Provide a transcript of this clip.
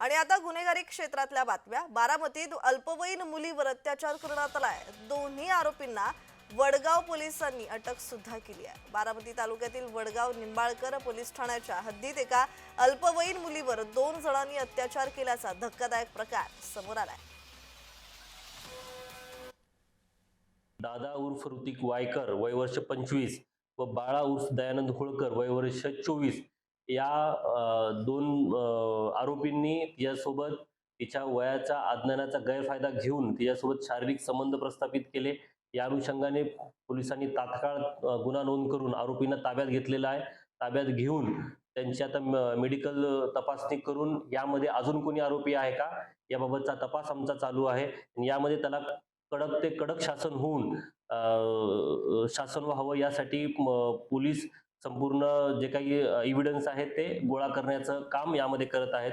आणि आता गुन्हेगारी क्षेत्रातल्या बातम्या. बारामतीत अल्पवयीन मुलीवर अत्याचार करण्यात आलाय. दोन्ही आरोपींना वडगाव पोलिसांनी अटक सुद्धा केली आहे. बारामती तालुक्यातील वडगाव निंबाळकर पोलीस ठाण्याच्या हद्दीत एका अल्पवयीन मुलीवर दोन जणांनी अत्याचार केल्याचा धक्कादायक प्रकार समोर आलाय. दादा उर्फ ऋतिक वायकर वय वर्ष पंचवीस व बाळा उर्फ दयानंद होळकर वय वर्ष चोवीस या दोन आरोपींनी तिच्यासोबत तिच्या वयाच्या अज्ञानाचा गैरफायदा घेऊन तिच्यासोबत शारीरिक संबंध प्रस्थापित केले. या अनुषंगाने पोलिसांनी तात्काळ गुन्हा नोंद करून आरोपींना ताब्यात घेतलेला आहे. ताब्यात घेऊन त्यांची आता मेडिकल तपासणी करून यामध्ये अजून कोणी आरोपी आहे का? याबाबतचा तपास आमचा चालू आहे. यामध्ये त्याला कडक ते कडक शासन होऊन शासन व्हावं यासाठी पोलीस संपूर्ण जे काही इव्हिडन्स आहेत ते गोळा करण्याचं काम यामध्ये करत आहेत.